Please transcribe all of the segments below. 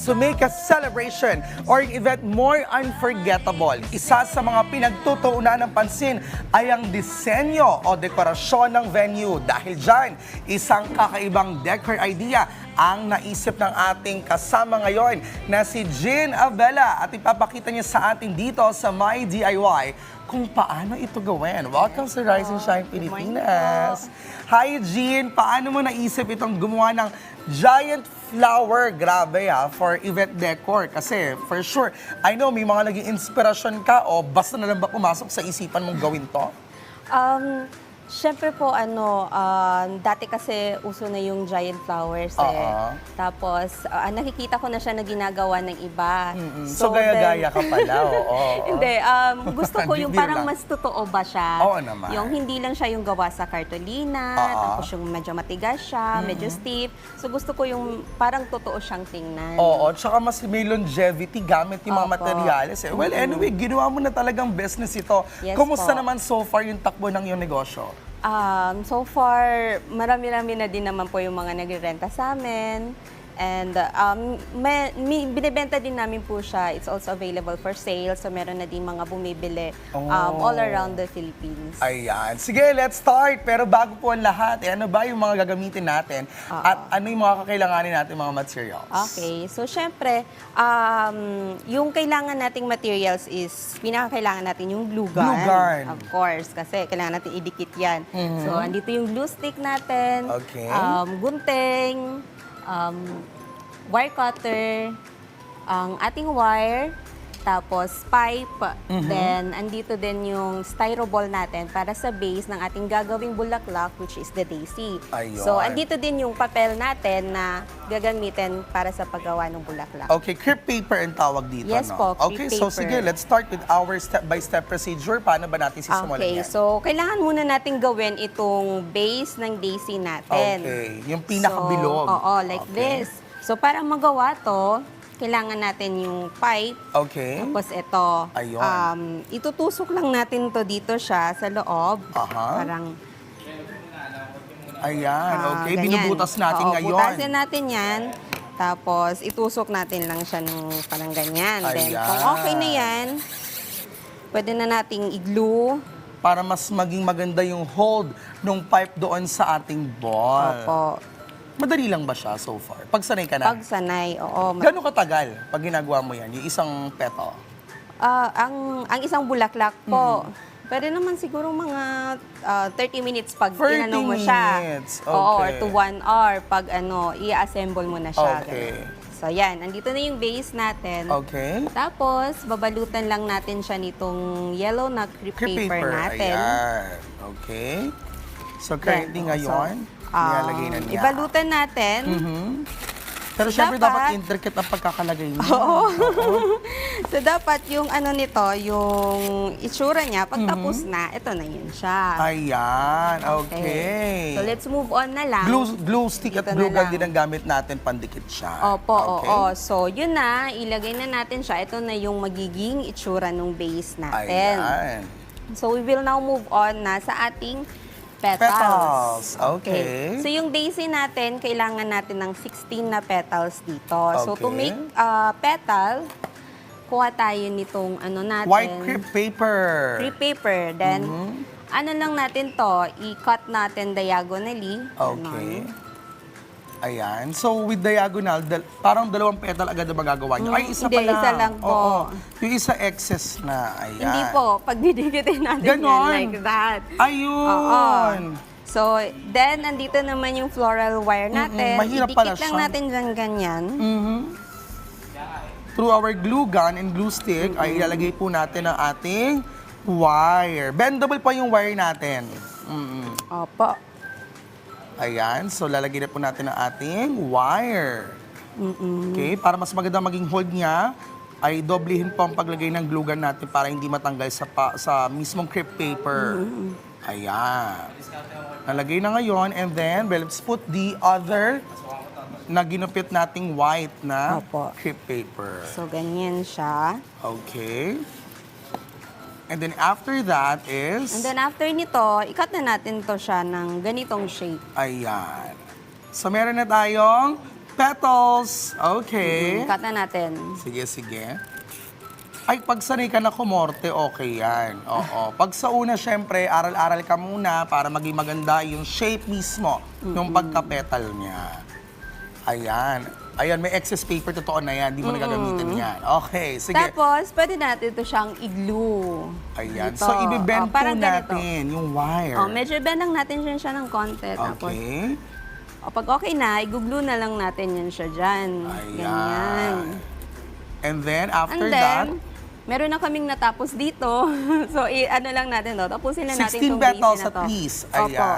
to make a celebration or an event more unforgettable. Isa sa mga pinagtutuunan ng pansin ay ang disenyo o dekorasyon ng venue. Dahil dyan, isang kakaibang decor idea ang naisip ng ating kasama ngayon na si Jean Abela at ipapakita niya sa atin dito sa My DIY kung paano ito gawin. Welcome sa Rise and Shine Pilipinas. Hi Jean, paano mo naisip itong gumawa ng giant flower? Grabe ah, for event decor. Kasi for sure, I know may mga naging inspirasyon ka o basta na lang ba pumasok sa isipan mong gawin to? Um, Siyempre po, ano, um, dati kasi uso na yung giant flowers eh. Oo. Tapos, ah, nakikita ko na siya na ginagawa ng iba. Mm, So, gaya-gaya ka pala, oo. Hindi, um, gusto ko yung parang lang. mas totoo ba siya. Oo naman. Yung hindi lang siya yung gawa sa kartolina, Oo. tapos yung medyo matigas siya, medyo stiff. So gusto ko yung parang totoo siyang tingnan. Oo, tsaka mas may longevity gamit yung mga Opo. materials. Eh. Well, anyway, ginawa mo na talagang business ito. Yes Kumusta po. naman so far yung takbo ng iyong negosyo? Um, so far, marami-rami na din naman po yung mga nagre-renta sa amin. And um, may, mi- binibenta din namin po siya. It's also available for sale. So meron na din mga bumibili um, Oh. all around the Philippines. Ayan. Sige, let's start. Pero bago po ang lahat, eh, ano ba yung mga gagamitin natin? At ano yung mga kakailanganin natin mga materials? Okay. So, syempre, um, yung kailangan nating materials is, pinakakailangan natin yung glue gun. Glue gun. Of course, kasi kailangan natin idikit yan. So, andito yung glue stick natin, Okay. um, gunting, um, wire cutter, ang ating wire, tapos pipe, then andito din yung styroball natin para sa base ng ating gagawing bulaklak which is the daisy. Ayun. So andito din yung papel natin na gagamitin para sa paggawa ng bulaklak. Okay, crepe paper ang tawag dito, Yes no? po, crepe Okay, so paper. sige, let's start with our step-by-step procedure. Paano ba natin sisimulan Okay, yan? so kailangan muna nating gawin itong base ng daisy natin. Okay, yung pinakabilog. So, oo, like Okay. this. So para magawa to, kailangan natin yung pipe, Okay. Tapos ito, Ayun. um, itutusok lang natin to dito siya sa loob. Aha. Parang, Ayan, ah, okay. ganyan. Binubutas natin Oo, ngayon. Butasin natin yan. Tapos, itusok natin lang siya ng parang ganyan. Then, Ayan. kung okay na yan, pwede na nating i-glue. Para mas maging maganda yung hold ng pipe doon sa ating ball. Opo. Madali lang ba siya so far? Pag sanay ka na? Pag sanay, oo. Ma- Gano'ng katagal pag ginagawa mo yan, yung isang petal? Ah, ang, ang isang bulaklak po, Mm-hmm. pwede naman siguro mga ah, 30 minutes pag 30 tinanong mo siya. minutes, Oo, or okay. to 1 hour pag ano, i-assemble mo na siya. Okay. ganun. So yan, nandito na yung base natin. Okay. Tapos, babalutan lang natin siya nitong yellow na crepe, Crepe paper, paper. natin. Ayan. Okay. So currently Then, ngayon, so, nilalagay na niya. Ibalutan natin. Mhm. Pero syempre dapat Dapat- intricate ang pagkakalagay niya. So, dapat yung ano nito, yung itsura niya, pag tapos na, ito na yun siya. Mm-hmm. Ayan. Okay. So, let's move on na lang. Glue, glue stick at Dito na glue gun lang. din ang gamit natin pandikit siya. Opo, okay. oo. So, yun na, ilagay na natin siya. Ito na yung magiging itsura ng base natin. Ayan. So, we will now move on na sa ating petals. Petals, okay. So, yung daisy natin, kailangan natin ng 16 na petals dito. So, to Okay. make uh, petal, kuha tayo nitong ano natin. White crepe paper. Crepe paper. Then, Mm-hmm. ano lang natin to, i-cut natin diagonally. Okay. Ayan. So, with diagonal, dal- parang dalawang petal agad na magagawa nyo. Ay, isa Mm, Hindi, pa lang. isa lang po. Oo. Yung isa excess na. Ayan. Hindi po, pag didikitin natin Ganon. yan like that. Ayun. So, then, andito naman yung floral wire natin. mahirap Idikit pala lang siya. natin dyan ganyan. Mhm. Through our glue gun and glue stick, ay ilalagay po natin ang ating wire. Bendable pa yung wire natin. Mhm. Opo. Ayan. So, lalagay na po natin ang ating wire. Okay? Para mas maganda maging hold niya, ay doblehin po ang paglagay ng glue gun natin para hindi matanggal sa, pa, sa mismong crepe paper. Ayan. Nalagay na ngayon and then, well, let's put the other na ginupit nating white na Opo. crepe paper. So, ganyan siya. Okay. And then after that is, And then, after nito, ikat na natin to siya ng ganitong shape. ayan. So meron na tayong Petals. Okay. Cut na natin. Sige, sige. Ay, pag sanay ka na kumorte, okay yan. Oo. Pag sa una, syempre, aral-aral ka muna para maging maganda yung shape mismo, yung pagka-petal niya. Ayan. Ayan, may excess paper, totoo na yan. Di mo na gagamitin yan. Okay, sige. Tapos, pwede natin ito siyang i-glue. Ayan. Dito. So, ibibend Oh, po ganito. natin yung wire. Oh, medyo bend lang natin siya, siya ng konti. Tapos, Okay. o, pag okay na, i-glue na lang natin yan siya dyan. Ayan. Ganyan. And then, after And that, then, meron na kaming natapos dito. so, i- ano lang natin to. Tapusin na natin 16 itong petals base na at to. least. Opo.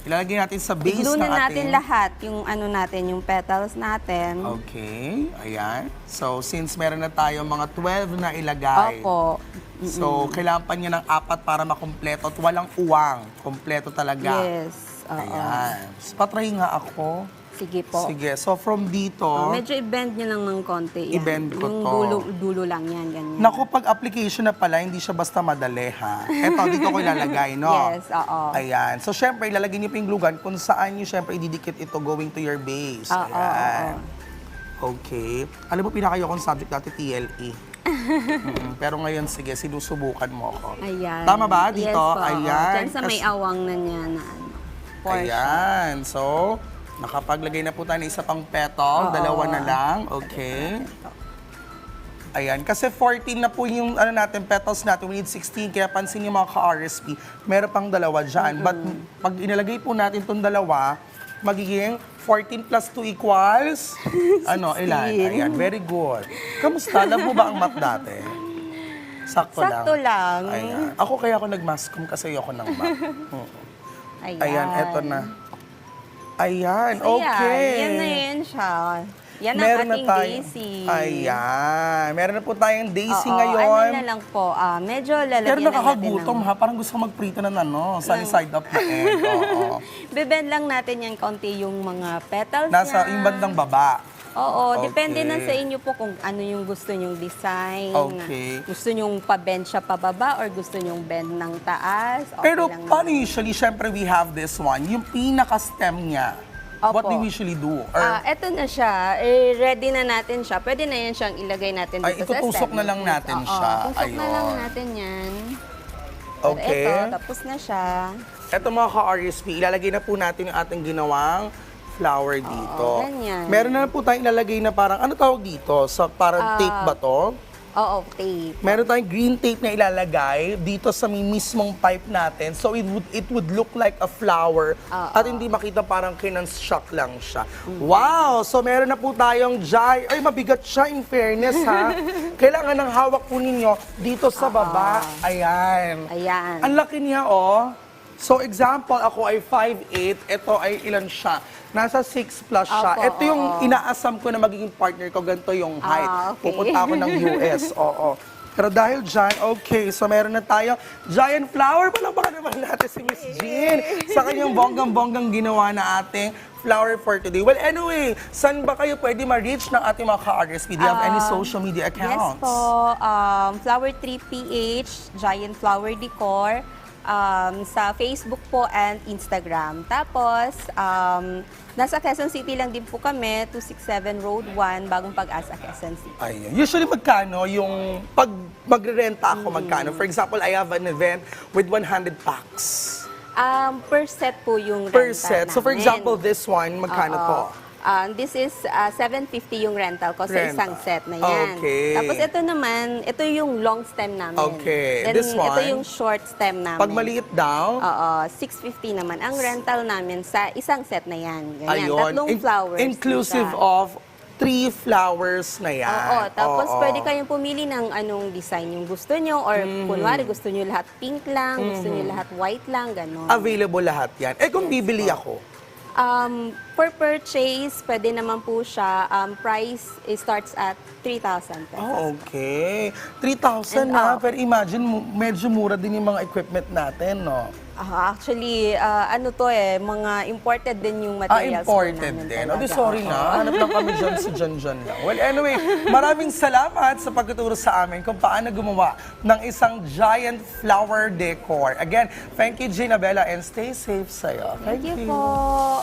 Ayan. Ilalagay natin sa base I-glue ng na natin ating... lahat, yung ano natin, yung petals natin. Okay, ayan. So, since meron na tayo mga 12 na ilagay, Opo. so, kailangan pa niya ng apat para makumpleto at walang uwang. Kompleto talaga. Yes. Oo. Ayan. So, patry nga ako. Sige po. Sige, so from dito, Oh, medyo i-bend nyo lang ng konti. Yan. I-bend ko yung to. dulo, dulo lang yan, ganyan. naku, pag application na pala, hindi siya basta madali ha. Eto, dito ko ilalagay, no? Yes, oo. Ayan. So, syempre, ilalagay niyo pa yung glue gun kung saan niyo syempre ididikit ito going to your base. Oo, Ayan. Okay. Alam mo, pinakayokong subject dati, TLE. Mm, pero ngayon, sige, sinusubukan mo ako. Ayan. Tama ba dito? Yes po. oo. Ayan. Diyan sa may Kas- awang na niya na ano, portion. Ayan. So, nakapaglagay na po tayo ng isa pang petal. Oo. Dalawa na lang. Okay. Ayan. Kasi 14 na po yung ano natin, petals natin. We need 16. Kaya pansin yung mga ka-RSP, meron pang dalawa dyan. But pag inilagay po natin itong dalawa, magiging 14 plus 2 equals, ano, ilan? Ayan, very good. Kamusta? Alam mo ba ang math dati? Sakto, Sakto lang. Ayan. Ako kaya ako nag-mascom kasi ayoko ng math. Mm. Ayan. Ayan, eto na. Ayan, okay. Yan, yan na yan siya. Yan ang Meron na ating tayo. daisy. Ayan. Meron na po tayong daisy Oo, ngayon. ano na lang po, ah, medyo lalagyan Pero na natin nakakagutom ng- ha. Parang gusto ko magprito ng ano, sunny side up na egg. Oo. Bibend lang natin yan kaunti yung mga petals Nasa niya. yung bandang baba. Oo, Okay. depende na sa inyo po kung ano yung gusto nyong design. Okay. Gusto nyong pa-bend siya pababa or gusto nyong bend ng taas. Okay Pero lang paano naman. usually, syempre we have this one, yung pinaka-stem niya. What Opo. do we usually do? Or, Ah, eto na siya. Eh, ready na natin siya. Pwede na yan siyang ilagay natin Ay, dito sa itutusok stem. na lang natin Oo, siya. Tusok na lang Ayun. natin yan. Okay. Eto, tapos na siya. Eto mga ka-RSP, ilalagay na po natin yung ating ginawang flower dito. ganyan. Meron na po tayong ilalagay na parang, ano tawag dito? Sa parang Ah, tape ba to? Oo, tape. Meron tayong green tape na ilalagay dito sa may mismong pipe natin. So it would it would look like a flower Oo. at hindi makita parang kinonstruct lang siya. Wow! So meron na po tayong giant. Ay, mabigat siya in fairness ha. Kailangan ng hawak po ninyo dito sa baba. Ayan. Ayan. Ang laki niya, oh. So, example, ako ay 5'8". Ito ay ilan siya? Nasa 6 plus siya. Opo, Ito yung oo. inaasam ko na magiging partner ko. Ganito yung height. Ah, okay. Pupunta ako ng US. Oo. Pero dahil dyan, okay, so meron na tayo giant flower. Palakpakan naman natin si Miss Jean sa kanyang bonggang-bonggang ginawa na ating flower for today. Well, anyway, saan ba kayo pwede ma-reach ng ating mga ka-RSP? Do you have any Um, social media Yes accounts? po. Um, Flower 3 PH, Giant Flower Decor, um, sa Facebook po and Instagram. Tapos, um, nasa Quezon City lang din po kami, 267 Road 1, Bagong Pag-asa, Quezon City. Ayun. Usually magkano yung pag magre-renta ako Mm. magkano? For example, I have an event with 100 packs Um, per set po yung per rental set. So for namin. example, this one, magkano Oo. to? Um, this is uh, 750 yung rental ko sa Rental. isang set na yan. Okay. Tapos ito naman, ito yung long stem namin. Okay. Then This ito one? yung short stem namin. Pag maliit daw, Oo, 650 naman. Ang rental namin sa isang set na yan. Ganyan, ayun. tatlong In- flowers. Inclusive isa. of three flowers na yan. Oo, tapos Oo. pwede kayong pumili ng anong design yung gusto nyo or Mm-hmm. kunwari gusto nyo lahat pink lang, gusto nyo lahat white lang, gano'n. Available lahat yan. Eh kung bibili ako, Um, for purchase, pwede naman po siya. Um, price is starts at 3,000 pesos. Oh, okay. 3,000 And na, up. pero imagine, mu- medyo mura din yung mga equipment natin, no? Ah, actually, ah, ano to eh, mga imported din yung Ah, materials po imported namin din. O, di talaga. sorry na. Hanap lang kami dyan sa John John lang. Well, anyway, maraming salamat sa pagtuturo sa amin kung paano gumawa ng isang giant flower decor. Again, thank you, Gina Bella, and stay safe sa'yo. Thank you po.